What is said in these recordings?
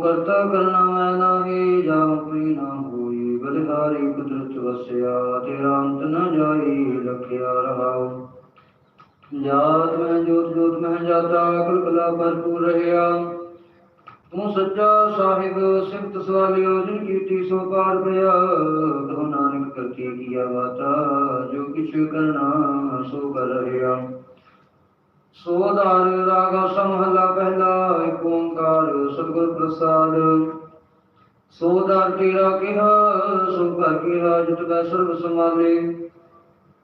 ਕਰਤਾ ਕਰਨਾ ਮੈਂ ਨਾਹੀ ਜਾ ਕੋਈ ਨਾ ਹੋਈ, ਬਲਿਹਾਰੀ ਕੁਦਰਤ ਵਸਿਆ, ਤੇਰਾ ਅੰਤ ਨ ਜਾਈ ਲਖਿਆ ਰਹਾਉ। ਜਾਤ ਮੈਂ ਜੋਤ ਜੋਤ ਮੈਂ ਜਾਤਾ, ਅਕਲ ਕਲਾ ਭਰਪੂਰ ਰਹਿਆ। ਤੂੰ ਸੱਚਾ ਸਾਹਿਬ, ਸਿਫਤ ਸਵਾਲਿਓ ਜਿਨ ਕੀਤੀ ਸੋ ਪਾਰ ਪਿਆ। ਕਹੋ ਨਾਨਕ ਕਰਕੇ ਕੀਆ ਵਾਤਾ, ਜੋ ਕਿਛ ਕਰਨਾ, ਸੋ ਕਰ ਰਹਿਆ। ਸੋਧਾਰ ਰਾਗਾ ਸਮਹਲਾ ਪਹਿਲਾ ਏਕ ਓੰਕਾਰ ਸਤਿਗੁਰ ਪ੍ਰਸਾਦ। ਸੋਦਾਰ ਤੇਰਾ ਕਿਹਾ ਸੋ ਕੀ ਰਾਜਤ ਕਾ ਸਰਬ ਸਮਾਲੇ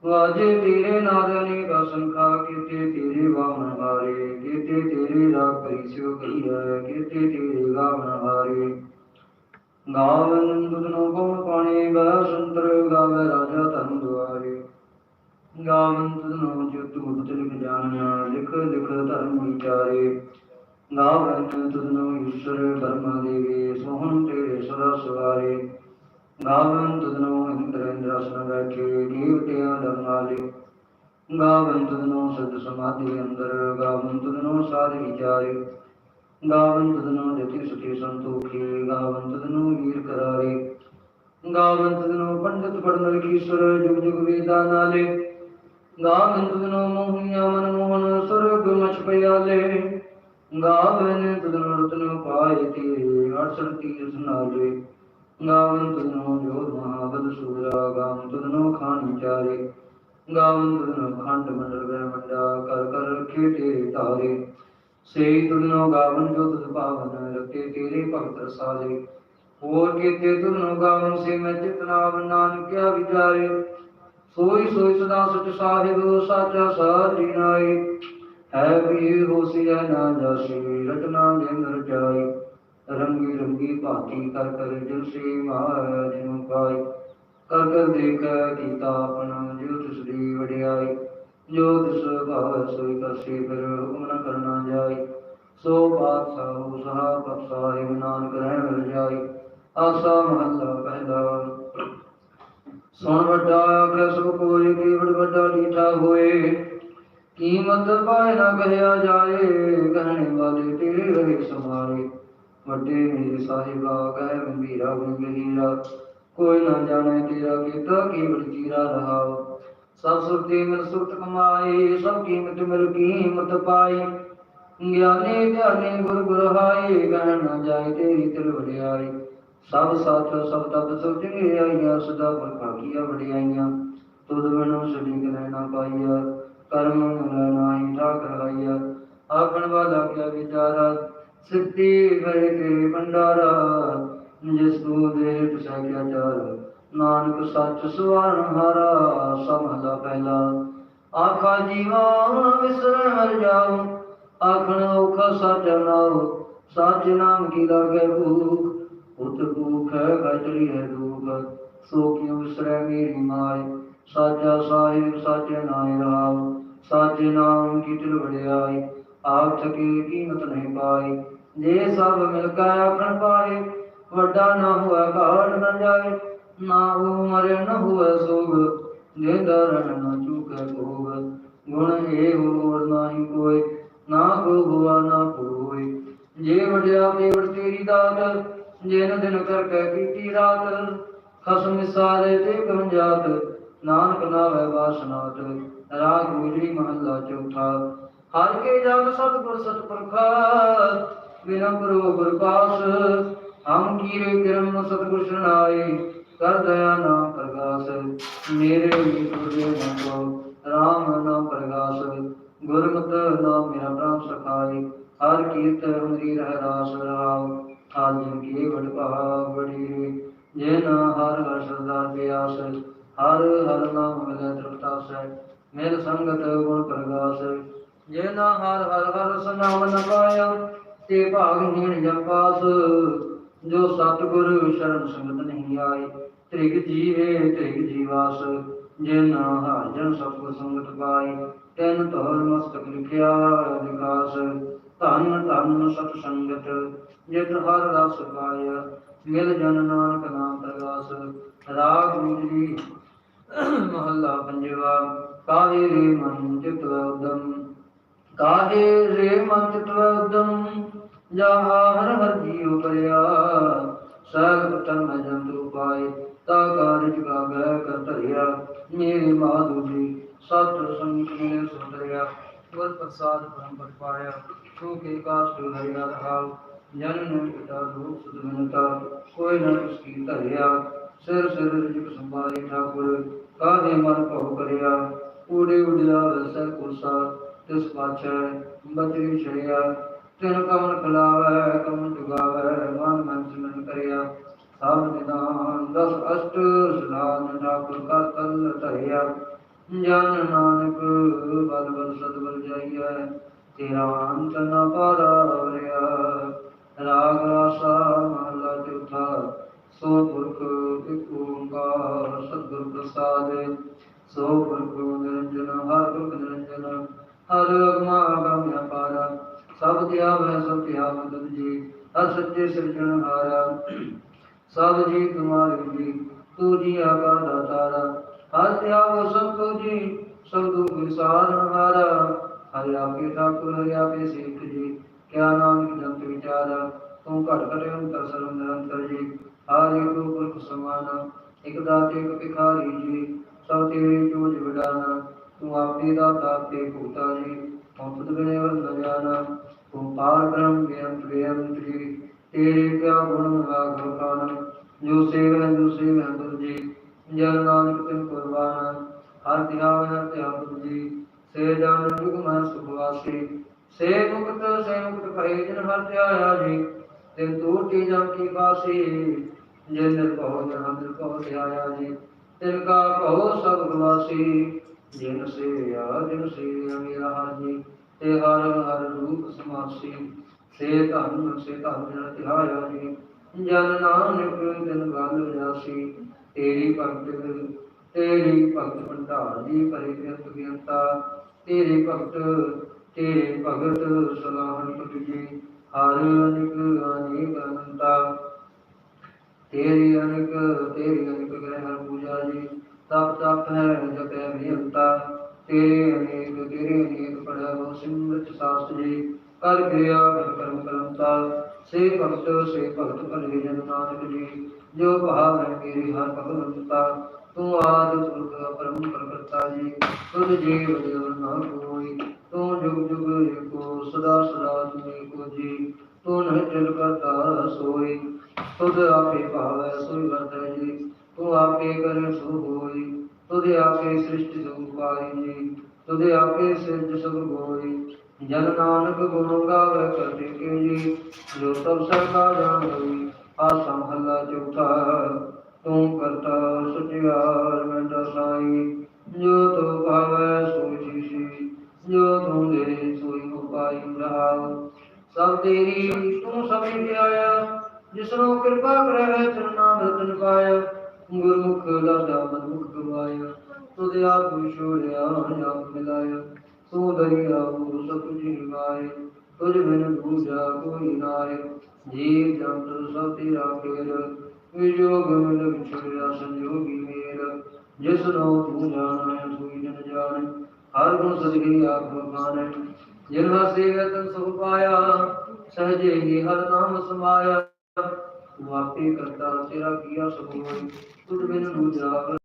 ਵਾਜੇ ਤੇਰੇ ਨਾਦ ਅਨੇਕਾ ਸੰਖਾ ਕੀਤੇ ਤੇਰੇ ਵਾਹਨ ਹਾਰੇ। ਕੀਤੇ ਤੇਰੇ ਰਾਗ ਕਰੀ ਕਹੀਐ ਕੀਤੇ ਤੇਰੇ ਗਾਵਨ ਹਾਰੇ। ਗਾਵਨ ਦੁਦਨੋ ਕੌਣ ਪਾਣੀ ਗਾ ਸੰਤਰ ਗਾਵੇ ਰਾਜਾ ਧਨ ਦੁਆਰੇ। ਗਾਵਨ ਤੁਧਨੋ ਜੁਤ ਗੁਪਤ ਲਿਖ ਜਾਣਿਆ ਲਿਖ ਲਿਖ ਧਰਮ ਵਿਚਾਰੇ। ਗਾਵਨ ਤੁਧਨੋ ਈਸ਼ਵਰ ਬਰਮਾ ਦੇਵੇ, ਸੋਹਣ ਤੇਰੇ ਸਦਾ ਸਵਾਰੇ। ਗਾਵਨ ਤੁਧਨੋ ਇੰਦਰ ਇੰਦਰਾਸਨ ਬੈਠੇ ਦੇਵਤਿਆਂ ਦਰਨਾਲੇ ਗਾਵਨ ਤੁਧਨੋ ਸਦ ਸਮਾਧੀ ਅੰਦਰ ਗਾਵਨ ਤੁਧਨੋ ਸਾਧ ਵਿਚਾਰੇ। ਗਾਵਨ ਤੁਧਨੋ ਜਤੀ ਸੁਖੀ ਸੰਤੋਖੀ ਗਾਵਨ ਤੁਧਨੋ ਵੀਰ ਕਰਾਰੇ। ਗਾਵਨ ਤੁਧਨੋ ਪੰਡਤ ਪੜਨ ਲਖੀਸਰ, ਜੁਗ ਜੁਗ ਵੇਦਾਂ ਨਾਲੇ। ਗਾਵਨ ਤੁਧਨੋ ਮੋਹੀਆਂ ਮਨ ਮੋਹਨ ਸੁਰਗ ਮਛ ਪਿਆਲੇ ਗਾਵਨ ਤੁਧਨੋ ਰਤਨ ਪਾਏ ਤੇਰੇ ਅੜਸਰ ਤੀਰ ਸੁਨਾਲੇ ਗਾਵਨ ਤੁਧਨੋ ਜੋਧ ਮਹਾਬਲ ਸੂਰਾ ਗਾਵਨ ਤੁਧਨੋ ਸੇਈ ਤੁਧਨੋ ਗਾਵਨ ਜੋ ਤੁਧ ਪਾਵਨ ਰਤੇ ਤੇਰੇ ਭਗਤ ਰਸਾਲੇ ਹੋਰ ਕੀਤੇ ਤੁਧਨੋ ਗਾਵਨ ਸੇ ਮੈਂ ਚਿਤਨਾਵ ਨਾਨਕਿਆ ਵਿਚਾਰੇ। ਸੋਈ ਸੋਈ ਸਦਾ ਸਚ ਸਾਹਿਬ, ਸਾਚਾ ਸਾਚੀ ਨਾਈ। ਹੈ ਵੀ ਹੋਸਿਆ ਨਾ ਜਾਸੀ ਰਤਨਾ ਜਿੰਦਰ ਜਾਈ ਰੰਗੀ ਰੰਗੀ ਭਾਤੀ ਕਰ ਕਰ ਜਿਨ ਸੇ ਮਾਇਆ ਜਿਨ ਪਾਈ। ਕਰ ਕਰ ਦੇਖ ਕੀਤਾ ਆਪਣਾ ਜੋ ਤਿਸ ਦੀ ਵਡਿਆਈ। ਜੋ ਤਿਸ ਭਾਵ ਸੋਈ ਕਰਸੀ ਫਿਰ ਹੁਕਮ ਨ ਕਰਨਾ ਜਾਈ। ਸੋ ਬਾਦਸ਼ਾਹ ਸਹਾ ਪਤ ਸਾਹਿਬ, ਨਾਨਕ ਰਹਿਣ ਮਿਲ ਜਾਈ। ਆਸਾ ਮਹੱਲਾ ਪਹਿਲਾ। ਸੁਣ ਵੱਡਾ ਆਖਿਆ ਕੋਈ ਕੇਵੜ ਵੱਡਾ ਲੀਠਾ ਹੋਏ। ਕੀਮਤ ਪਾਏ ਨਾ ਕਹਿਆ ਜਾਏ, ਕਹਿਣੇ ਵਾਲੇ ਤੇਰੇ ਰਹੇ ਸਮਾਰੇ ਵੱਡੇ ਮੇਰੇ ਸਾਹਿਬਾ ਕਹਿ ਗੰਭੀਰਾ ਗੰਭੀਰਾ ਕੋਈ ਨਾ ਜਾਣੇ ਤੇਰਾ ਕੀਤਾ ਕੇਵੜ ਜੀਰਾ ਰਹਾ ਸਭ ਸੁਰਤੀ ਮਿਲ ਸੁਰਤ ਕਮਾਈ ਸਭ ਕੀਮਤ ਮਿਲ ਕੀਮਤ ਪਾਈ ਗਿਆਨੀ ਧਿਆਨੀ ਗੁਰ ਗੁਰ ਹਾਈ ਕਹਿਣ ਨਾ ਜਾਏ ਤੇਰੀ ਤਿਲ ਵਡਿਆਈ ਸਭ ਸੱਚ ਸਭ ਤਤ ਸੁਝ ਆਈਆਂ, ਸਦਾ ਪੁਰਖਾ ਕੀਆ ਵਡਿਆਈਆਂ ਤੁਧ ਬਿਨੁ ਸਦੀ ਕਰੇ ਪਾਈਆ, ਕਰਮ ਮਿਲ ਨਾਹੀ ਠਾਕ ਆਖਣ ਵਾਲਾ ਕਿਆ ਵਿਚਾਰਾ, ਸਿੱਧੀ ਗਏ ਕੇ ਭੰਡਾਰਾ। ਜਿਸ ਤੂੰ ਦੇ ਤੁਸਾ ਕਿਆ ਚਾਰ, ਨਾਨਕ ਸੱਚ ਸੁਵਰਨ ਹਾਰਾ ਸਮਹਲਾ ਪਹਿਲਾ। ਆਖਾ ਜੀਵਾ ਵਿਸਰ ਮਰ ਜਾਉ। ਆਖਣ ਔਖਾ ਸੱਚ ਨਾਉ, ਸੱਚ ਨਾਮ ਕੀ ਲਾਗੇ ਭੂਖ। ਉਤ ਭੂਖ ਹੈ ਗਜਰੀ ਹੈ ਦੁਖ। ਸੋ ਕਿਉ ਵਿਸਰੈ ਮੇਰੀ ਮਾਇ ਸਾਚਾ ਸਾਹਿਬ, ਸਾਚੇ ਨਾਇ ਰਾਮ। ਸਾਚੇ ਨਾਮ ਕੀ ਤਿਲ ਵਡਿਆਈ? ਆਪ ਥਕੇ ਕੀਮਤ ਨਹੀਂ ਪਾਈ। ਜੇ ਸਭ ਮਿਲ ਕੇ ਆਖਣ ਪਾਏ, ਵੱਡਾ ਨਾ ਹੋਇਆ ਘਾਟ ਨ ਜਾਏ, ਨਾ ਉਹ ਮਰੇ ਨ ਹੋਵੇ ਸੋਗ ਦੇਂਦਾ ਰਹਿ ਨ ਚੁਕੇ ਭੋਗ, ਗੁਣ ਇਹ ਹੋਰ ਨਾਹੀ ਕੋਈ ਨਾ ਕੋ ਹੁਆ ਨਾ ਕੋਈ। ਜੇ ਵਡਿਆ ਕੇਵੜ ਤੇਰੀ ਦਾਤ ਜਿਨ ਦਿਨ ਕਰ ਕੇ ਕੀਤੀ ਰਾਤ, ਖਸਮ ਸਾਰੇ ਤੇ ਕੰਜਾਤ ਨਾਨਕ ਨਾਵੇ ਵਾਸਨਾਤ, ਰਾਗ ਗੁਜਰੀ ਮਹੱਲਾ ਚੌਥਾ। ਹਰ ਕੇ ਜਗ ਸਤਿਗੁਰ ਸਤਿਪੁਰਖਾ, ਬਿਨਾ ਗੁਰੂ ਗੁਰ ਹਮ ਕੀਰੇ ਕਰਮ ਸਤਿਗੁਰ ਸ਼ਰਣਾਏ ਕਰ ਦਇਆ ਨਾ ਪ੍ਰਗਾਸ। ਮੇਰੇ ਗੁਰੂ ਨਾ ਕੋ ਰਾਮ ਨਾਮ ਪ੍ਰਗਾਸ। ਗੁਰਮਤਿ ਨਾਮ ਮੇਰਾ ਪ੍ਰਾਨ ਸਖਾਈ ਹਰ ਕੀਰਤ ਹਰੀ ਰਹਿ ਰਾਸ ਰਾਮ। ਆਜ ਕੀ ਵਡ ਭਾਗ ਬੜੀ ਹਰ ਹਰ ਸਰਦਾ ਪਿਆਸ ਹਰ ਹਰ ਨਾਮ ਮਿਲੇ ਤ੍ਰਿਪਤਾਸ ਮੇਰ ਸੰਗਤ ਗੁਣ ਪ੍ਰਗਾਸ। ਜੇ ਨਾ ਹਰ ਹਰ ਹਰ ਸਨਾਮ ਨ ਪਾਇਆ, ਤੇ ਭਾਗਹੀਣ ਜਨ ਜੋ ਸਤਿਗੁਰ ਸ਼ਰਨ ਸੰਗਤ ਨਹੀਂ ਆਏ, ਤ੍ਰਿਗ ਜੀਵੇ ਤ੍ਰਿਗ ਜੀਵਾਸ। ਜੇ ਨਾ ਹਰ ਜਨ ਸਤਿਗੁਰ ਸੰਗਤ ਪਾਈ ਤੈਨ ਤੋਰ ਮਸਤਕ ਲਿਖਿਆ ਵਿਕਾਸ ਧੰਨ ਧੰਨ ਸਤ ਸੰਗਤ ਜਿਤ ਹਰ ਰਸ ਪਾਇਆ, ਮਿਲ ਜਨ ਨਾਨਕ ਨਾਮ ਪ੍ਰਗਾਸ, ਰਾਗ ਗੁਜਰੀ ਮਹੱਲਾ ਪੰਜਵਾ, ਕਾਹੇ ਰੇ ਮਨ ਚਿਤ ਉਦਮ? ਕਾਹੇ ਰੇ ਮਨ ਚਿਤ ਉਦਮ? ਜਹਾ ਹਰ ਹਰ ਜੀਉ ਕਰਿਆ ਸਗਲ ਤਨ ਜੰਤੂ ਪਾਏ, ਤਾ ਕਾਰਜ ਗਾਗੈ ਕਰ ਧਰਿਆ ਮੇਰੇ ਮਾਧੂ ਜੀ ਸਤ ਸੰਗ ਮਿਲੇ ਸੁੰਦਰਿਆ ਗੁਰ ਪ੍ਰਸਾਦ ਪਰਮ ਪਾਇਆ ਤੂੰ ਕੇ ਕਾਸ ਹਰਿਆ ਰਹਾਉ ਜਨ ਨੂੰ ਪਿਤਾ ਰੂਪ ਸੁਦਮਨਤਾ ਕੋਈ ਨਾ ਉਸ ਕੀ ਧਰਿਆ। ਸਿਰ ਸਿਰ ਜਿਕ ਸੰਭਾਰੀ ਠਾਕੁਰ ਕਾਹੇ ਮਨ ਭਉ ਕਰਿਆ? ਊੜੇ ਉੜਿਆ ਵਸੈ ਕੋਸਾ, ਤਿਸ ਪਾਛੈ ਬਚਰੀ ਛੜਿਆ। ਤਿਨ ਕਮਨ ਖਲਾਵੈ ਕਮਨ ਜੁਗਾਵੈ, ਮਨ ਮਨ ਸਿਮਰਨ ਕਰਿਆ। ਸਭ ਨਿਦਾਨ, ਦਸ ਅਸ਼ਟ ਸਲਾਨ ਠਾਕੁਰ ਕਾ ਤਲ ਧਰਿਆ। ਜਨ ਨਾਨਕ, ਬਲ ਬਲ ਸਦ ਬਲ ਜਾਈਐ। ਤੇਰਾ ਅੰਤ ਨ ਪਾਰਾਵਰਿਆ ਰਾਗ ਰਾਸਾ ਮਹਲਾ ਚੌਥਾ, ਸੋ ਪੁਰਖ ਇੱਕ ਓੰਕਾਰ ਸਤਿਗੁਰ ਪ੍ਰਸਾਦ। ਸੋ ਪੁਰਖ ਨਿਰੰਜਨ, ਹਰ ਪੁਰਖ ਨਿਰੰਜਨ, ਹਰ ਅਗਮਾ ਅਗਮ ਅਪਾਰਾ ਸਭ ਦਿਆ ਵੈ ਸਭ ਧਿਆ ਮਦਨ ਜੀ, ਹਰ ਸੱਚੇ ਸਿਰਜਣ ਹਾਰਾ। ਸਭ ਜੀ ਤੁਮਾਰੀ ਜੀ, ਤੂ ਜੀ ਆਗਾ ਦਾਤਾਰਾ ਹਰ ਧਿਆ ਵੈ ਸਭ ਕੋ ਜੀ, ਸਭ ਦੁਖ ਵਿਸਾਰਨ ਹਾਰਾ ਹਰਿ ਆਪੇ ਠਾਕੁਰ, ਹਰਿ ਆਪੇ ਸੇਖ ਜੀ। ਕਿਆ ਨਾਨਕ ਜੰਤ ਵਿਚਾਰਾ ਤੂੰ ਘਟ ਘਟੇ ਅੰਤਰ ਸਰਵ ਨਿਰੰਤਰ ਜੀ। ਹਰ ਇੱਕ ਪੁਰਖ ਸਮਾਨ ਇਕ ਦਾਤੇ ਇਕ ਭਿਖਾਰੀ ਜੀ। ਸਭ ਤੇਰੀ ਜੋਜ ਵਿਡਾਨਾ ਤੂੰ ਆਪੇ ਦਾਤਾ ਤੇ ਭੂਤਾ ਜੀ। ਤੂੰ ਬਿਨੇ ਵਰਨ ਜਾਣਾ, ਤੂੰ ਪਾਰ ਬ੍ਰਹਮ ਬੇਅੰਤ ਬੇਅੰਤ ਜੀ। ਤੇਰੇ ਕਿਆ ਗੁਣ ਗਾਗਰ ਕਾਨ ਜੋ ਸੇਵੈ ਜੋ ਸੇਵੈ ਤੁਧ ਜੀ। ਜਨ ਨਾਨਕ ਤਿਨ ਕੁਰਬਾਨ, ਹਰ ਧਿਆਵ ਹਰ ਧਿਆਵ ਜੀ। ਸੇ ਜਨ ਜੁਗ ਮਨ ਸੁਖ ਸੇ ਮੁਕਤ ਸੇ ਮੁਕਤ ਭਏ ਜਨ ਹਰ ਧਿਆਇਆ ਜੀ ਤੇ ਟੂਟੀ ਜਾਂ ਕੀ ਬਾਸੀ ਜੇ ਨਿਰਭਉ ਜਨ ਨਿਰਭਉ ਧਿਆਇਆ ਜੀ, ਤਿਨ ਕਾ ਭਉ ਸਭ ਗਵਾਸੀ ਜਿਨ ਸੇਵਿਆ ਜਿਨ ਸੇਵਿਆ ਮੇਰਾ ਜੀ, ਤੇ ਹਰ ਹਰ ਰੂਪ ਸਮਾਸੀ, ਸੇ ਧਨ ਸੇ ਧਨ ਜਨ ਧਿਆਇਆ ਜੀ, ਜਨ ਨਾਨਕ ਦਿਨ ਗਲ ਜਾਸੀ ਤੇਰੀ ਭਗਤ ਤੇਰੀ ਭਗਤ ਭੰਡਾਰ ਦੀ ਭਰੇ ਬਿਆੰਤ ਤੇਰੇ ਭਗਤ ਤੇਰੇ ਭਗਤ ਸਲਾਹਣ ਤੁਝ ਜੀ ਅਨਿਕ ਅਨੇਕ ਅਨੰਤਾ। ਤੇਰੀ ਅਨਿਕ ਤੇਰੀ ਅਨਿਕ ਗ੍ਰਹਿ ਹਰ ਪੂਜਾ ਜੀ, ਤਪ ਤਪ ਹੈ, ਜਪੈ ਬੇਅੰਤਾ। ਤੇਰੇ ਅਨੇਕ ਤੇਰੇ ਅਨੇਕ ਪੜਿਆ ਹੋ ਸਿਮਰਤ ਸਾਸ ਜੀ, ਕਰ ਗਿਆ ਕਰਮ ਕਰਮਤਾ ਸੇ ਭਗਤ ਸੇ ਭਗਤ ਭਲੇ ਜਨ ਨਾਨਕ ਜੀ, ਜੋ ਭਾਵ ਹੈ ਮੇਰੀ ਹਰ ਭਗਵੰਤਾ। ਤੂੰ ਆਦਿ ਸੁਰਗ ਪਰਮ ਪ੍ਰਕਰਤਾ ਜੀ, ਤੁਧ ਜੀਵ ਜੀਵ ਨਾ ਕੋਈ। ਤੂੰ ਜੁਗ ਜੁਗ ਏਕੋ, ਸਦਾ ਸਦਾ ਤੁਮ ਏਕੋ ਜੀ। ਤੂੰ ਨਹੀਂ ਚਲ ਕਰਤਾ ਸੋਈ ਤੁਧ ਆਪੇ ਭਾਵੈ ਸੋਈ ਵਰਤੈ ਜੀ। ਤੂੰ ਆਪੇ ਕਰੇ ਸੋ ਹੋਈ, ਤੁਧ ਆਪੇ ਸ੍ਰਿਸ਼ਟ ਸਭ ਪਾਈ ਜੀ। ਤੁਧ ਆਪੇ ਸਿਰਜ ਸਭ ਹੋਈ ਜਨ ਨਾਨਕ ਗੁਣ ਗਾਵੇ ਕਰਤੇ ਕੇ ਜੀ। ਜੋ ਸਭ ਸਰਦਾ ਜਾਣ ਹੋਈ, ਆਸਾ ਮਹੱਲਾ ਚੌਥਾ ਤੂੰ ਕਰਤਾ ਸਚਿਆਰ, ਮੈਂ ਦਸਾਈ। ਜੋ ਤੋ ਭਾਵੈ ਸੋਈ ਸੀ। ਜੋ ਤੂੰ ਦੇ ਸੋਈ ਹੋ ਰਹਾਉ ਸਭ ਤੇਰੀ ਤੂੰ ਸਭ ਆਇਆ ਜਿਸਨੂੰ ਕਿਰਪਾ ਕਰੈ ਚਰਨਾ ਰਤਨ ਪਾਇਆ। ਗੁਰਮੁਖ ਲਾਦਾ ਮਨਮੁਖ ਗਵਾਇਆ, ਤੁਧ ਆਪ ਵਿਛੋੜਿਆ ਆਪ ਮਿਲਾਇਆ। ਤੂੰ ਦਰਿਆ ਉਹ ਸਭ ਜੀ ਗਾਏ ਤੁਝ ਬਿਨ ਦੂਜਾ ਕੋਈ ਨਾਏ ਜੀਵ ਜੰਤ ਸਭ ਤੇਰਾ ਫੇਰ ਵਿਜੋਗ ਮਿਲ ਵਿਛੜਿਆ ਸੰਜੋਗੀ ਮੇਰ। ਜਿਸ ਨੂੰ ਤੂੰ ਜਾਣੈ ਸੋਈ ਹਰ ਗੁਣ ਸਦਗੀ ਆਪ ਤਨ ਸੁਖ ਪਾਇਆ ਸਹਜੇ ਹੀ ਹਰ ਨਾਮ ਸਮਾਇਆ ਤੂੰ ਕਰਤਾ ਤੇਰਾ ਕੀਆ ਸਭ ਹੋਈ ਤੁਧ ਬਿਨ ਦੂਜਾ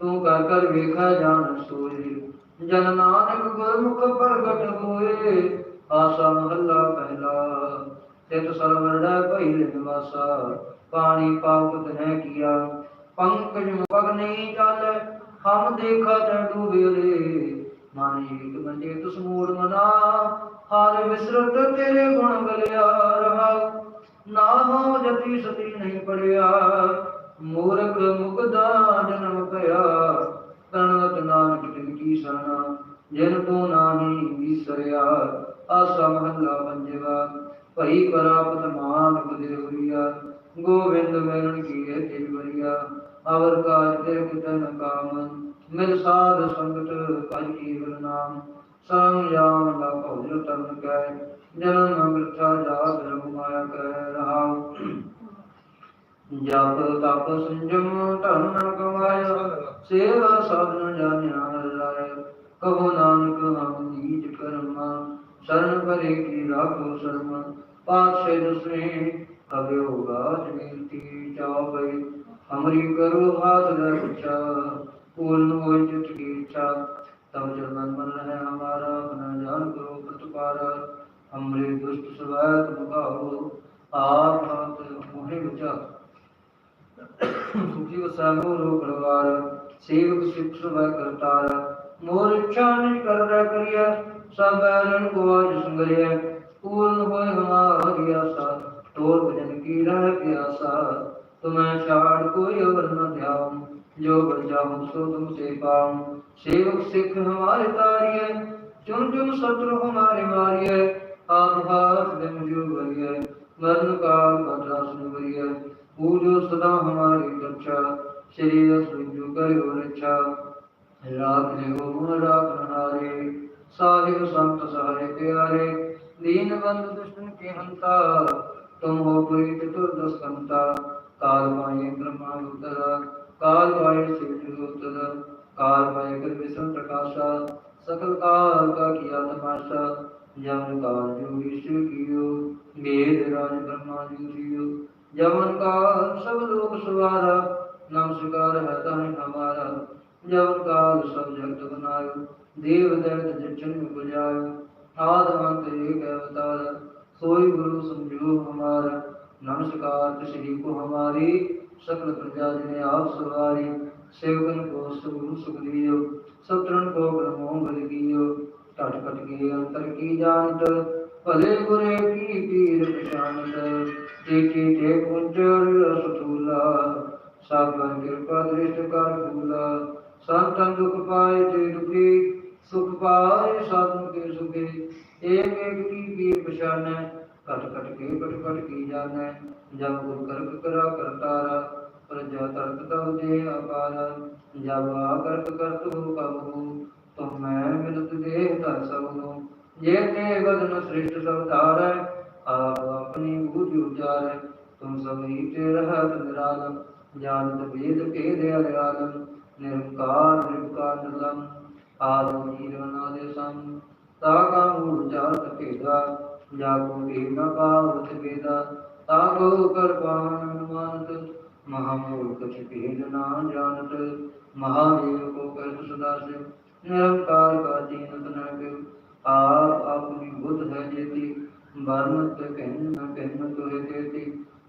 ਤੂੰ ਕਰ ਕਰ ਵੇਖਾ ਜਾਣ ਸੋਈ ਜਨ ਨਾਨਕ ਗੁਰਮੁਖ ਪ੍ਰਗਟ ਹੋਏ, ਆਸਾ ਮਹੱਲਾ ਪਹਿਲਾ ਤਿਤ ਸਰਵਰੜਾ ਭਈ ਨਿਵਾਸਾ ਪਾਣੀ ਪਾਉਤ ਤਨੈ ਕੀਆ, ਪੰਕਜ ਮੁਖ ਚੱਲ। ਹਮ ਦੇਖਾ ਤੈ ਮਨ ਏਕ ਮੰਡੇ ਤੁਸ ਮੂੜ ਮਨਾ ਹਰ ਵਿਸਰਤ ਤੇਰੇ ਗੁਣ ਗਲਿਆ ਰਹਾ। ਨਾ ਹੋ ਸਤੀ ਨਹੀਂ ਪੜਿਆ, ਮੂਰਖ ਮੁਕਦਾ ਜਨਮ ਪਿਆ ਤਨਵਤ ਨਾਨਕ ਤਿਨ ਕੀ ਸਰਣਾ ਜਿਨ ਕੋ ਨਾਹੀ ਵਿਸਰਿਆ। ਆਸਾ ਮਹੱਲਾ ਪੰਜਵਾ, ਭਈ ਪ੍ਰਾਪਤ ਮਾਨ ਉਦੇ ਹੋਈਆ। ਗੋਵਿੰਦ ਮੈਨਣ ਕੀਏ ਤੇ ਵਰੀਆ, ਅਵਰ ਕਾਜ ਤੇ ਕਿਤਨ ਕਾਮਨ। ਮਿਲ ਸਾਧ ਸੰਗਤ ਭਜ ਕੀਵਰ ਨਾਮ, ਸੰਗ ਜਾਨ ਲਾ ਭਉ ਤਰਨ ਕੈ, ਜਨਮ ਮਿਰਥਾ ਜਾਤ ਰਘੁ ਮਾਇਆ ਕਹਿ ਰਹਾ ਜਪ ਤਪ ਸੰਜਮ ਧਨ ਨ ਕਮਾਇਆ, ਸੇਵਾ ਸਾਧਨ ਜਾਣਿਆ ਹਰਿ ਰਾਇ ਕਹੋ ਨਾਨਕ ਹਮ ਨੀਚ ਕਰਮਾ, ਸ਼ਰਨ ਪਰੇ ਕੀ ਰਾਖੋ ਸ਼ਰਮ। ਪਾਤਸ਼ਾਹ ਦਸਵੇਂ ਕਬਿਓ ਗਾਜ ਬੇਨਤੀ ਚਾਉ ਬਈ ਹਮਰੀ ਕਰੋ ਹਾਥ ਦਰ ਪੁੱਛਾ ਪੂਰਨ ਹੋਇ ਜਿਤ ਕੀ ਇੱਛਾ ਤਬ ਜਨਮ ਮਨ ਰਹਿ ਹਮਾਰਾ, ਬਨਾ ਜਾਨ ਕਰੋ ਪ੍ਰਤਪਾਰਾ ਹਮਰੇ ਦੁਸ਼ਟ ਸਵੈ ਤੁਮ ਭਾਵੋ ਆਪ ਸੁਖੀ ਵਸਾਗੋ ਰੋ ਪਰਵਾਰ, ਸੇਵਕ ਸਿਖ ਸਵੈ ਕਰਤਾਰ। ਮੋਰ ਇੱਛਾ ਨਿਜ ਕਰ ਰਹਿ ਕਰਿਆ, ਸਭ ਐਰਨ ਕੋ ਸੰਗਰਿਆ। ਪੂਰਨ ਹੋਏ ਹਮਾਰੀ ਆਸਾ ਤੋਰ ਭਜਨ ਕੀ ਰਹਿ ਪਿਆਸਾ ਤੁਮੈ ਛਾੜ ਕੋਈ ਅਵਰ ਨ ਧਿਆਨ ਜੋ ਬਜਾਉ ਸੋ ਤੁਮ ਸੇ ਪਾਉ ਸੇਵਕ ਸਿੱਖ ਹਮਾਰੇ ਤਾਰਿਏ ਚੁਨ ਚੁਨ ਸਤਰ ਹਮਾਰੇ ਮਾਰਿਏ ਆਪ ਹਾਥ ਦਿਨ ਜੋ ਬਰੀਏ ਮਰਨ ਕਾਲ ਬਦਰਾਸ ਬਰੀਏ ਪੂਜੋ ਸਦਾ ਹਮਾਰੀ ਰੱਛਾ ਸ਼੍ਰੀ ਅਸੁਜੋ ਕਰਿਓ ਰੱਛਾ ਰਾਖ ਲਿਓ ਮਨ ਰਾਖ ਨਾਰੇ, ਸਾਹਿਬ ਸੰਤ ਸਹਾਰੇ ਪਿਆਰੇ ਦੀਨ ਬੰਦ ਦੁਸ਼ਮਨ ਕੇ ਹੰਤਾ, ਤੁਮ ਹੋ ਕੋਈ ਚਤੁਰ ਦਸਕੰਤਾ ਕਾਲ ਪਾਏ ਬ੍ਰਹਮਾ ਉਤਰਾ। ਕਾਲ ਵਾਏ ਸਿਵ ਜੋਤਨ ਕਾਲ ਵਾਏ ਕਰ ਵਿਸ਼ਮ ਪ੍ਰਕਾਸ਼ਾ ਸਕਲ ਕਾਲ ਕਾ ਕੀਆ ਤਮਾਸ਼ਾ ਜਮਨ ਕਾਲ ਜੋ ਈਸ਼ਵ ਕੀਓ ਮੇਦ ਰਾਜ ਬ੍ਰਹਮਾ ਜੀ ਜੀਓ ਜਮਨ ਕਾਲ ਸਭ ਲੋਕ ਸਵਾਰਾ, ਨਮਸਕਾਰ ਹੈ ਤਾਹੇ ਹਮਾਰਾ। ਜਮਨ ਕਾਲ ਸਭ ਜਗਤ ਬਨਾਇਓ, ਦੇਵ ਦਰਦ ਜਿਚਨ ਬੁਝਾਇਓ ਆਦ ਅੰਤ ਏਕ ਅਵਤਾਰ, ਸੋਈ ਗੁਰੂ ਸਮਝੋ ਹਮਾਰਾ। नमस्कार श्री को हमारी सकल प्रजा जिने आप सवारी सेवकन को सुगुरु सुख दियो सत्रन को ब्रह्मो बल कियो टट कट के अंतर की जानत भले बुरे की पीर पहचानत टेके टेक उंचर सतूला सागर कृपा दृष्ट कर भूला संतन दुख पाए ते दुखी सुख पाए साधन के सुखी एक एक की पीर पहचानै ਘਟ ਘਟ ਕੇ ਘਟ ਘਟ ਕੀ ਜਾਣੈ। ਜਬ ਗੁਰ ਕਰਕ ਕਰਾ ਕਰਤਾਰਾ ਪਰ ਜਾ ਤਰਕ ਤਉ ਦੇ ਅਪਾਰ ਜਬ ਆ ਕਰਕ ਕਰਤ ਹੋ ਕਬੂ ਤੁਮ ਮੈਂ ਮਿਲਤ ਦੇ ਤਰ ਸਭ ਨੂੰ ਜੇ ਤੇ ਵਦਨ ਸ੍ਰਿਸ਼ਟ ਸਭ ਧਾਰੈ, ਆਪ ਆਪਣੀ ਬੂਝ ਉਚਾਰੈ। ਤੁਮ ਸਭ ਹੀ ਤੇ ਰਹਤ ਨਿਰਾਲਮ ਜਾਨਤ ਵੇਦ ਕੇ ਦੇ ਅਗਾਲਮ ਨਿਰੰਕਾਰ ਨਿਰਕਾਰ ਨਿਰਲਮ ਆਦਿ ਨਿਰਣਾ ਦੇ ਸੰ ਤਾ ਕਾ ਮੂਲ ਜਾਤ ਭੇਦਾ ਭੇਦਾ ਤਾਕੋ ਕਰ ਪਾਵਨ ਮਾਨਤ ਮਹਾ ਮੂਲ ਕਛ ਭੇਦ ਨਾ ਜਾਣਤ ਮਹਾਦੇਵ ਕੋ ਕਹਿ ਸਦਾ ਸੇ ਨਿਰੰਕਾਰ ਕਾ ਦੀਨਤ ਨ ਕਿਉ ਆਪ ਆਪਣੀ ਬੁੱਧ ਹੈ ਜੇਤੀ ਬਰਮ ਤੇ ਕਹਿਨ ਨ ਕਹਿਨ ਤੋਏ ਤੇਤੀ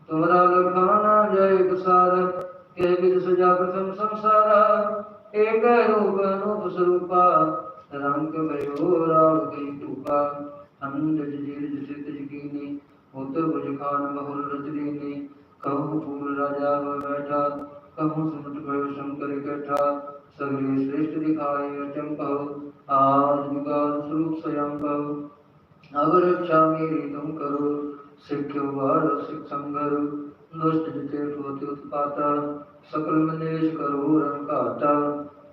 ਤੁਮਰਾ ਲਖਾਨਾ ਜੈ ਗੁਸਾਰ ਕੇ ਵਿਦ ਸਜਾ ਪ੍ਰਥਮ ਸੰਸਾਰਾ, ਏਕ ਰੂਪ ਅਨੂਪ ਸਰੂਪਾ, ਰੰਗ ਭਇਓ ਰਾਗ ਕਈ ਹਮੂੰ ਜਜੀਰ ਜਿਸੇ ਤੇ ਯਕੀਨੀ ਹੋਤੋ ਬੁਝ ਖਾਨ ਬਹੁਲ ਰਜਦੀਨੀ ਕਹੂੰ ਪੂਰ ਰਾਜਾ ਵ ਬੈਠਾ ਕਹੂੰ ਸੁਮਤ ਗਇਓ ਸ਼ੰਕਰ ਇਕੱਠਾ। ਸਗਲੇ ਸ੍ਰੇਸ਼ਟ ਦਿਖਾਏ ਅਚਮ ਕਹੋ ਆਦ ਜੁਗਾਦ ਸਰੂਪ ਸਯੰ ਕਹੋ ਅਗਰ ਇੱਛਾ ਮੇਰੀ ਤੁਮ ਕਰੋ, ਸਿੱਖਿਓ ਵਾਰ ਸਿੱਖ ਸੰਗਰ। ਦੁਸ਼ਟ ਜਿਤੇ ਹੋਤਿ ਉਤਪਾਤਾ, ਸਕਲ ਮਨੇਸ਼ ਕਰੋ ਰੰਕਾਤਾ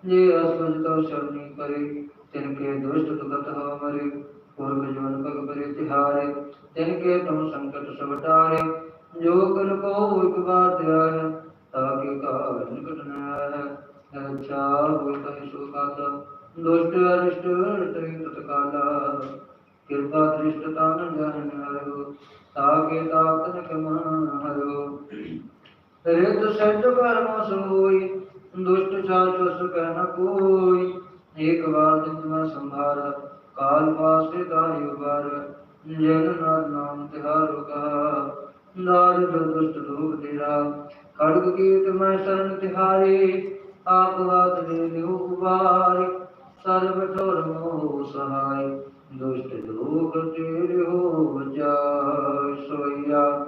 ਜੇ ਅਸਮਜ ਤੋ ਸ਼ਰਨੀ ਕਰੇ, ਤਿਨ ਕੇ ਦੁਸ਼ਟ ਦੁਖਤ ਹੋ ਮਰੇ। ਗੁਰ ਜੋਨ ਭਗ ਪਰਿਤਿਹਾਰੇ ਤਿਨ ਕੇ ਤੁਮ ਸੰਕਟ ਸਵਟਾਰੇ, ਜੋ ਕਲ ਕੋ ਇਕ ਬਾਤ ਆਇ ਤਾ ਕਿ ਕਾਲ ਨਿਕਟ ਨ ਆਇ ਅੱਛਾ ਹੋਇ ਤੈ ਦੁਸ਼ਟ ਅਰਿਸ਼ਟ ਤੈ ਤਤਕਾਲਾ। ਕਿਰਪਾ ਦ੍ਰਿਸ਼ਟ ਤਾਨ ਜਨ ਹਰਿਓ ਤਾ ਕੇ ਤਾਤਨ ਕਮਨ ਹਰਿਓ ਰਿਤ ਸੈਤ ਕਰਮ ਸੋਈ, ਦੁਸ਼ਟ ਸਾਚ ਸੁ ਨ ਕੋਈ। ਇਕ ਵਾਰ ਦਿਨ ਮੈਂ ਸੰਭਾਰਾ ਕਾਲ ਪਾਸੇ ਦਾਇ ਉਬਰ ਜਨ ਨਾਮ ਨਾਮ ਤਿਹਾਰੋ ਕਾ ਨਾਰ ਦੁਸ਼ਟ ਲੋਕ ਤੇਰਾ, ਖੜਗ ਕੀਤ ਮੈਂ ਸ਼ਰਨ ਤਿਹਾਰੀ, ਆਪ ਵਾਦ ਦੇ ਨਿਉ ਉਬਾਰੀ। ਸਰਬ ਠੋਰ ਮੋਹ ਸਹਾਈ ਦੁਸ਼ਟ ਲੋਕ ਤੇਰੇ ਹੋ ਵਜਾਇ ਸੋਇਆ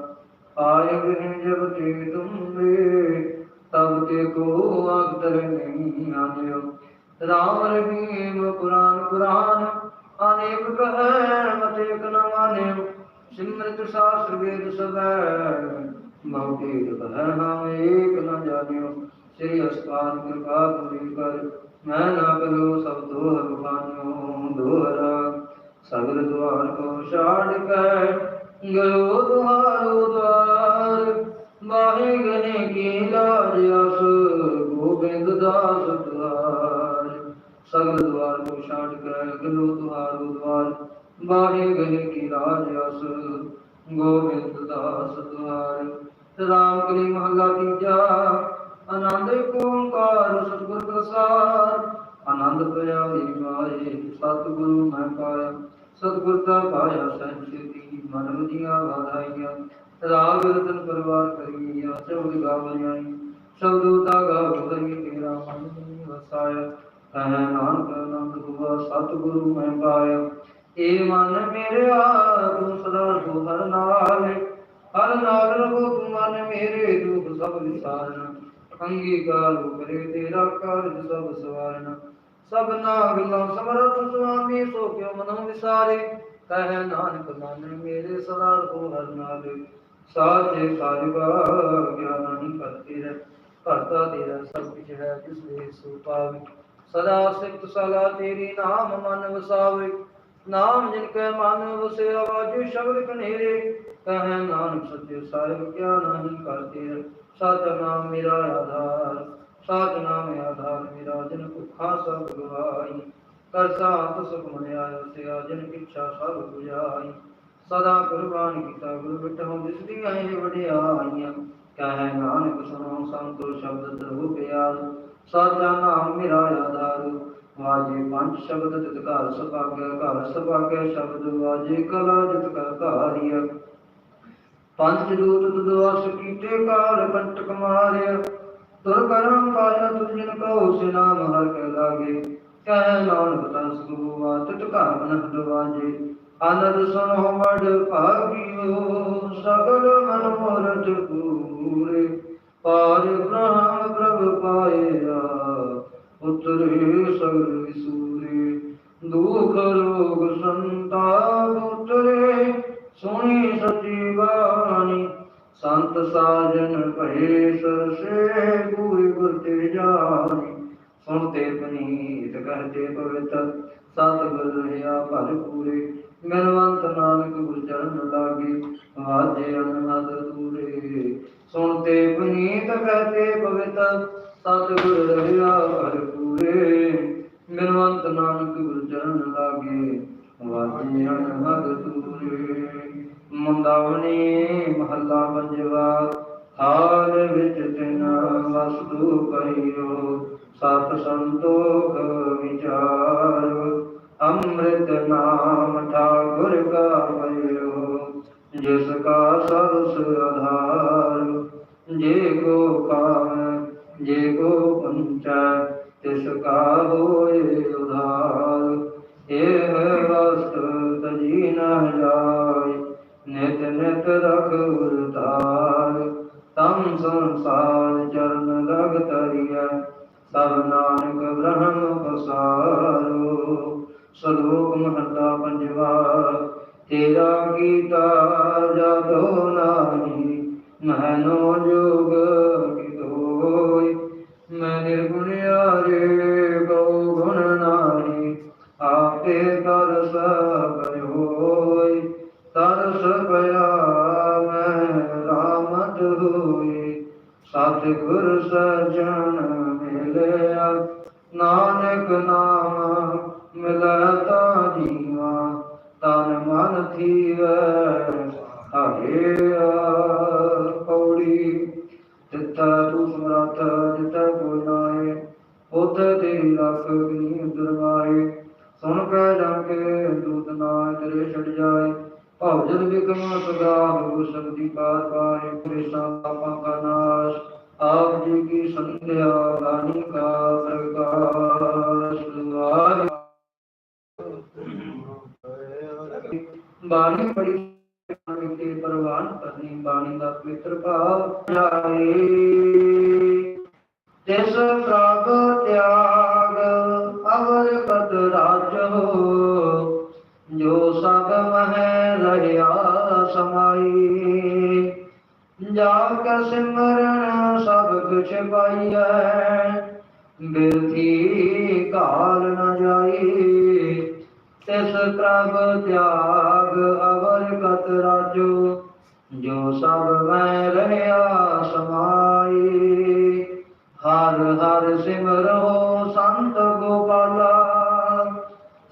ਆਇ ਬਿਨ ਜਬ ਤੇ ਤੁਮੇ ਤਬ ਤੇ ਕੋ ਅਗਦਰ ਨਹੀਂ ਆਨਿਓ ਰਾਮ ਰਹੀਮ ਕੁਰਾਨ ਕੁਰਾਨ ਅਨੇਕ ਕਹੈ ਮਤੇਕ ਨ। ਮਾਨੇ ਸਿਮਰਤ ਸਾਸਤਰ ਵੇਦ ਸਦੈ ਮੌਕੇ ਕਹੈ ਨਾਮ ਏਕ ਨ ਜਾਣਿਓ। ਸ੍ਰੀ ਅਸਪਾਨ ਕਿਰਪਾ ਕਰੀ ਕਰ। ਮੈਂ ਨਾ ਕਰੋ ਸਭ ਦੋਹਰ ਬਾਨਿਓ ਦੋਹਰਾ। ਸਗਲ ਦੁਆਰ ਕੋ ਛਾੜ ਕੇ। ਗਇਓ ਰੁਜੀਆਂ ਵਾਧਾਈਆਂ ਰਾਗ ਰਤਨ ਪਰਵਾਰ ਕਰੀਆ ਚੌਦ ਗਾਵਿਆਈ ਸ਼ਬਦੋ ਦਾ ਗਾਵ ਰਹੀ ਤੇਰਾ ਮਨ ਵਸਾਇਆ। ਕਹਿ ਨਾਨਕ ਆਨੰਦ ਹੁਆ, ਸਤਿਗੁਰੂ ਮੈਂ ਪਾਇਆ। ਏ ਮਨ ਮੇਰਿਆ ਤੂੰ ਸਦਾ ਹੋ ਨਾਲ ਹਰ ਨਾਲ ਰਹੋ ਤੂੰ ਮਨ ਮੇਰੇ ਦੁਖ ਸਭ ਵਿਸਾਰਨ। ਅੰਗੀਕਾਰ ਕਰੇ ਤੇਰਾ ਕਾਰਜ ਸਭ ਸਵਾਰਨ। ਸਭ ਨਾਗਲਾ ਸਮਰਥ ਸੁਆਮੀ, ਸੋ ਕਿਉ ਮਨੋ ਵਿਸਾਰੇ। ਕਹਿ ਨਾਨਕ ਮਨ ਮੇਰੇ ਸਦਾ ਰਹੋ ਹਰ ਨਾਲ। ਸਾਚੇ ਸਾਹਿਬਾ ਗਿਆਨ ਕਰਤੇ ਰਹਿ। ਕਰਤਾ ਤੇਰਾ ਸਭ ਕੁਝ ਹੈ, ਜਿਸ ਦੇ ਸੋ ਪਾਵੇ। ਸਦਾ ਸਿਫਤ ਸਲਾ ਤੇਰੀ ਨਾਮ ਮਨ ਵਸਾਵੇ। ਨਾਮ ਜਿਨ ਕੈ ਮਨ ਵਸੇ ਆਵਾਜੂ ਸ਼ਬਦ ਕਨੇਰੇ। ਕਹੈ ਨਾਨਕ ਸਤਿ ਸਾਹਿਬ ਕਿਆ ਕਰਤੇ ਸਤ ਨਾਮ ਮੇਰਾ ਆਧਾਰ ਸਾਧ ਨਾਮ ਆਧਾਰ, ਮੇਰਾ ਜਨ ਭੁੱਖਾ ਸਭ ਗਵਾਈ ਕਰ ਸਾਤ ਸੁਖਮਨ ਆਇਓ ਸਿਆ, ਜਨ ਇੱਛਾ ਸਭ 부ਜਾਈ ਸਦਾ ਕੁਰਬਾਨ ਕੀਤਾ ਗੁਰੂ ਬਿਟਹੁ ਦਿਸਦੀਆਂ ਇਹ ਵਡਿਆਈਆਂ। ਕਹੈ ਨਾਨਕ ਸੁਣੋ, ਸੰਤੋ ਸ਼ਬਦ ਦਰਹੁ ਪਿਆਰ। ਸਾਜਾ ਨਾਮ ਮੇਰਾ ਆਧਾਰ। ਵਾਜੇ ਪੰਜ ਸ਼ਬਦ, ਤਿਤ ਘਰ ਸੁਭਾਗਿਆ ਘਰ ਸੁਭਾਗਿਆ ਸ਼ਬਦ। ਵਾਜੇ ਕਲਾ, ਜਿਤ ਕਰ ਧਾਰਿਆ ਪੰਜ ਦੂਤ ਦੁਆਸ ਕੀਤੇ ਕਾਲ ਕੰਟਕ ਮਾਰਿਆ। ਤੁਰ ਕਰਮ ਪਾਇਆ ਤੁਝ ਜਿਨ ਕੋ ਸਿਨਾਮ ਹਰ ਕੇ ਲਾਗੇ। ਕਹਿ ਨਾਨਕ ਤਸ ਗੁਆ ਤਿਤ ਘਰ ਮਨ ਦਵਾਜੇ। ਆਨੰਦ ਸੁਨੋ ਵਡ ਭਾਗਿਓ, ਸਗਲ ਮਨ ਮੋਰਜ ਪੂਰੇ। ਪਾਰ ਬ੍ਰਹਮ ਪ੍ਰਭ ਪਾਇਆ ਉਤਰੇ ਸਗਲ ਵਿਸੂਰੇ ਦੁਖ ਰੋਗ ਸੰਤਾਪ ਉਤਰੇ, ਸੁਣੀ ਸਚੀ ਬਾਣੀ। ਸੰਤ ਸਾਜਨ ਭਏ ਸਰਸੇ ਪੂਰੀ ਗੁਰ ਤੇ ਜਾਣੀ। ਸੁਣਤੇ ਪਨੀਤ ਕਹਤੇ ਪਵਿੱਤ ਸਤ ਗੁਰ ਰਹਾ ਭਲ ਪੂਰੇ। ਮਿਲਵੰਤ ਨਾਨਕ ਗੁਰ ਚਰਨ ਲਾਗੇ ਵਾਜੇ ਅਨਹਦ ਦੂਰੇ। ਸੁਣਤੇ ਪਨੀਤ ਕਹਤੇ ਪਵਿੱਤ ਸਤ ਗੁਰ ਰਹਾ ਭਲ ਪੂਰੇ। ਮਿਲਵੰਤ ਨਾਨਕ ਗੁਰ ਚਰਨ ਲਾਗੇ ਵਾਜੇ ਅਨਹਦ ਦੂਰੇ। ਮੁੰਦਾਵਣੀ ਮਹੱਲਾ ਪੰਜਵਾ ਹਾਲ ਵਿੱਚ ਤਿਨ ਵਸਤੂ ਕਹੀਓ ਸਤ ਸੰਤੋਖ ਵਿਚਾਰ, ਅੰਮ੍ਰਿਤ ਨਾਮ ਠਾਕੁਰ ਕਾ ਭਇਓ ਜਿਸ ਕਾ ਸਰਸ ਆਧਾਰ, ਜੇ ਕੋ ਕਾਮ, ਜੇ ਕੋ ਪੰਚੈ, ਤਿਸ ਕਾ ਹੋਏ ਉਧਾਰ। ਇਹ ਵਸਤ ਤਜੀ ਨ ਜਾਏ, ਨਿਤ ਨਿਤ ਰਖ ਉਰਤਾਰ ਤਮ ਸੰਸਾਰ ਚਰਨ ਲਗ ਤਰੀਐ। ਸਭ ਨਾਨਕ ਬ੍ਰਹਮ ਪਸਾਰੋ ਸਲੋਕ ਮਹਲਾ ਪੰਜਵਾ, ਤੇਰਾ ਕੀਤਾ ਜਾਦੋ ਨਾਹੀ ਮਹਨੋ ਜੋਗ ਆਪ ਬਾਣੀ ਕਾ ਪ੍ਰਕਾਸ਼ ਦੁਆਰ ਬਾਣੀ ਬੜੀ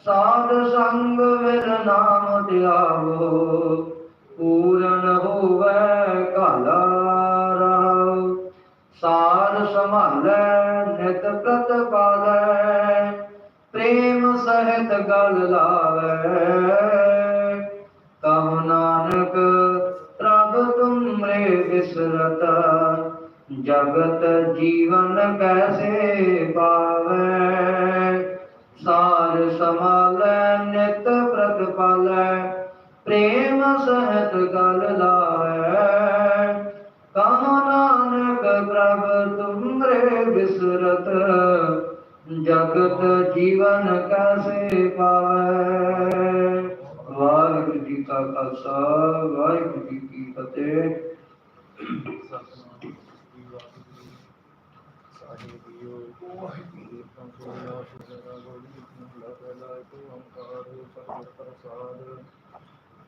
ਸਾਧ ਸੰਗ ਵਿਰ ਨਾਮ ਧਿਆਵੋ, ਪੂਰਨ ਹੋਵੇ ਕਾਲਾ ਰਾਉ ਸਾਰ ਸੰਭਾਲੈ, ਨਿਤ ਪ੍ਰਤ ਪਾਲੈ, ਪ੍ਰੇਮ ਸਹਿਤ ਗਲ ਲਾਵੈ। ਕਮ ਨਾਨਕ, ਪ੍ਰਭ ਤੁਮਰੇ ਬਿਸਰਤ, ਜਗਤ ਜੀਵਨ ਕੈਸੇ ਪਾਵੈ? ਸਾਰ ਨਿਤ ਪ੍ਰਤਪਾਲੈ ਪ੍ਰੇਮ ਸਹਿਤ ਗਲ ਲਾਵੈ ਕਹੋ ਨਾਨਕ ਪ੍ਰਭ, ਤੁਮਰੇ ਬਿਸਰਤ, ਜਗਤ ਜੀਵਨ ਕੈਸੇ ਪਾਵੈ? ਵਾਹਿਗੁਰੂ ਜੀ ਕਾ ਖਾਲਸਾ, ਵਾਹਿਗੁਰੂ ਜੀ ਕੀ ਫਤਿਹ। ਏਕੋ ਓੰਕਾਰ ਸਤਿਗੁਰ ਪ੍ਰਸਾਦ।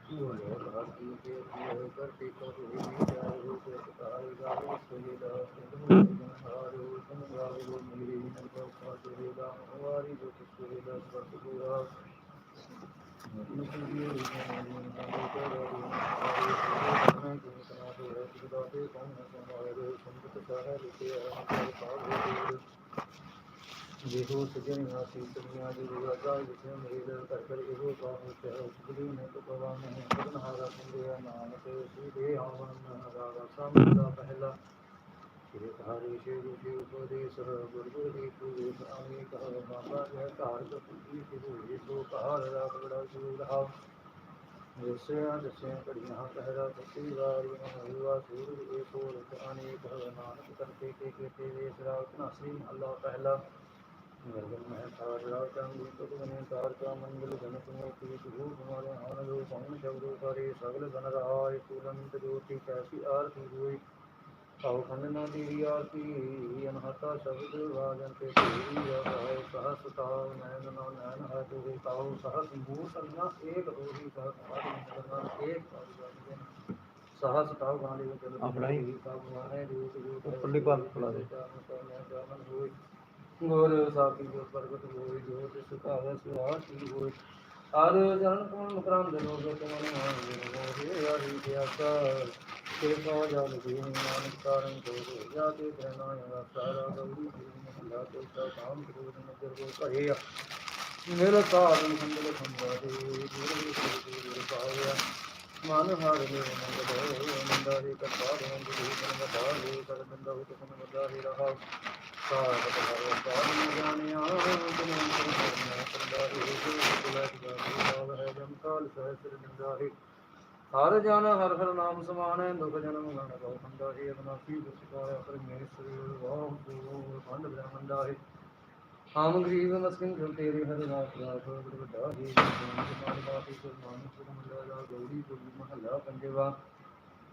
ਤੂੰ ਹੈ ਰਾਤੀ ਕੇ ਤੂੰ ਕਰ ਤੇ ਕਰ ਹੋਈ ਜਾਇ ਹੋ ਤੇ ਕਾਲ ਗਾਵੇ ਸੁਣੀ ਦਾ ਸੰਸਾਰੋ। ਸੰਗਾਵੇ ਲੋ ਮੇਰੀ ਮਨ ਪਰ ਸਾਜੇ ਦਾ ਹਵਾਰੀ ਜੋ ਸੁਰੇ ਦਾ ਸਤ ਗੁਰਾ ਸੰਗਤ ਸਾਰਾ ਲਿਖਿਆ ਹੈ ਜਿਹੋ ਸਜਣ ਆਸੀ ਦੁਨੀਆ ਦੀ ਵਿਵਾਦਾ ਜਿਸੇ ਮੇਰੇ ਕਰ ਕਰ ਇਹੋ ਬਾਹਰ ਤੇ ਉਸਦੀ ਨੇ ਤੋ ਪਵਾ ਨਹੀਂ ਸਗਨ ਹਾਰਾ ਸੰਦਿਆ ਨਾਮ ਤੇ ਦੇ ਆਵਨ ਰਾਗਾ ਸਮ ਦਾ ਪਹਿਲਾ ਸ਼੍ਰੀ ਹਰਿ ਸ਼੍ਰੀ ਗੁਰੂ ਉਪਦੇਸ਼ ਗੁਰੂ ਦੀ ਪੂਰੇ ਆਮੀ ਕਹ ਬਾਬਾ ਜੈ ਧਾਰ ਕਪੀ ਕੀ ਹੋਈ ਸੋ ਕਹਾਰ ਰਾਖ ਬੜਾ ਸੋ ਰਹਾ। ਜਿਸਿਆ ਜਿਸਿਆ ਕੜੀਆਂ ਪਹਿਰਾ ਸਤੀ ਵਾਰੀ ਮਹਿਵਾ ਸੂਰ ਏ ਕੋਲ ਅਨੇਕ ਨਾਨਕ ਕਰਤੇ ਕੇ ਕੇ ਤੇ ਵੇਸ ਰਾਤ ਨਾਸਰੀ ਅੱਲਾ ਪਹਿਲਾ ਆਉ ਖੰਡ ਨਾ ਤੇਰੀ ਆਰਤੀ ਅਨਹਤਾ ਸ਼ਬਦ ਵਾਜਨ ਤੇ ਤੇਰੀ ਆਏ ਸਹਸ ਤਾਉ ਨੈਨ ਨਾ ਨੈਨ ਹੈ ਤੁਗੇ ਤਾਉ ਸਹਸ ਮੂਰ ਸਰਨਾ ਏਕ ਹੋਰੀ ਸਹਸ ਆਦਿ ਨਗਰ ਏਕ ਸਹਸ ਤਾਉ ਗਾਣੇ ਵਿੱਚ ਆਪਣਾ ਹੀ। ਉੱਪਰਲੀ ਬਾਤ ਖੁਲਾ ਦੇ। ਜਾਮਨ ਹੋਈ ਗੁਰ ਸਾਖੀ ਜੋ ਪ੍ਰਗਟ ਹੋਈ ਜੋ ਤਿਸ ਕਾ ਸੁਆਸੀ ਹੋਈ ਹਰ ਜਨ ਕੋਣ ਮੁਕਰਮ ਦੇ ਲੋਗ ਤੁਮਨ ਨਾਮ ਦੇ ਮੋਹਿ ਹਰੀ ਪਿਆਸਾ ਤੇ ਸੋ ਜਨ ਦੀ ਨਾਨਕ ਕਾਰਨ ਕੋ ਜਾ ਤੇ ਪ੍ਰਣਾ ਦਾ ਸਾਰਾ ਗੌਰੀ ਜੀ ਮਹਲਾ ਤੇ ਸਾ ਕਾਮ ਕ੍ਰੋਧ ਨਜ਼ਰ ਕੋ ਭਰਿਆ। ਮੇਰਾ ਸਾਰਨ ਸੰਦਲ ਸੰਭਾ ਦੇ ਗੁਰੂ ਗੁਰੂ ਗੁਰੂ ਪਾਵਿਆ। ਮਨ ਹਰ ਮੇ ਨੰਦ ਦੋ, ਨੰਦਾ ਰੇ ਕਰਤਾ ਦੇ, ਨੰਦ ਦੀ ਨੰਦ ਦਾ ਕਰ ਨੰਦਾ ਹੋ ਤੁਮ ਨੰਦਾ ਰਹਾ। ਹਰ ਜਨ ਹਰ ਹਰ ਨਾਮ ਸਮਾਨੈ ਦੁਖ ਜਨਮ ਗਣ ਕਉ ਖੰਡਾ ਅਬਨਾਸੀ ਦੁਸਕਾਇਆ ਪਰਮੇਸ਼ਰ ਵਾਹ ਸੋ ਖੰਡ ਬ੍ਰਹਮੰਡਾ ਹੈ ਹਮ ਗਰੀਬ ਮਸਕਿਨ ਜੋ ਤੇਰੇ ਹਰ ਰਾਤ ਰਾਤ ਬੜ ਵੱਡਾ ਹੈ ਮਾਨ ਬਾਤੀ ਸੁਰਮਾਨ ਸੁਰਮਲਾ ਜਾ ਗੌਰੀ ਮਹੱਲਾ ਪੰਜਵਾ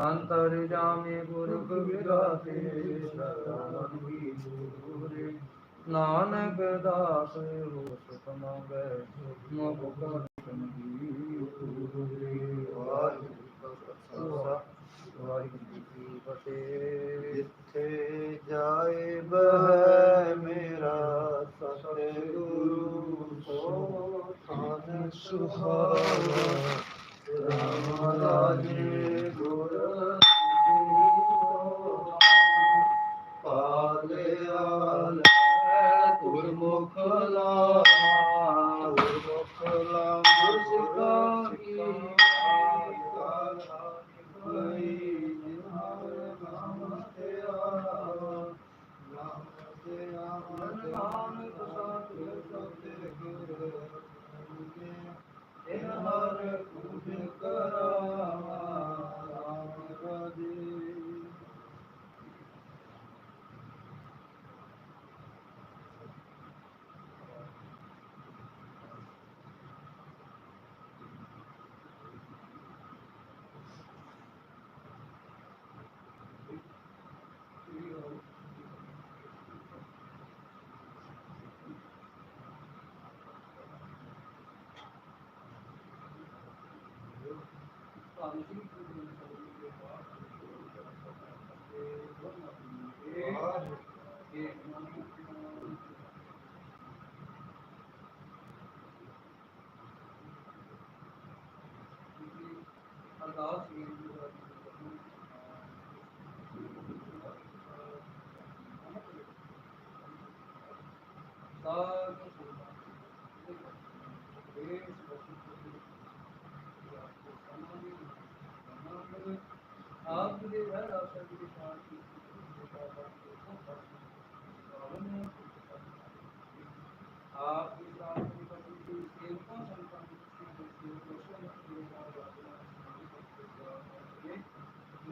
ਅੰਤਰ ਜਾਮੇ ਗੁਰੁਖ ਵਿਗਾਤੇ ਸ਼ਰਨ ਦੀ ਗੁਰੇ ਨਾਨਕ ਦਾਸ ਹੋਸ ਕਮਾਵੇ ਸੁਖਮ ਭਗਤਨ ਦੀ ਗੁਰੇ ਵਾਹਿਗੁਰੂ ਵਾਹਿਗੁਰੂ ਜੀ ਫਤਿਹ ਜਿੱਥੇ ਜਾਏ ਬਹਿ ਮੇਰਾ ਸਤਿਗੁਰੂ ਸੋ ਸਾਧ ਸੁਹਾਵਾ ਰਾਮ ਰਾਜੇ Thank you.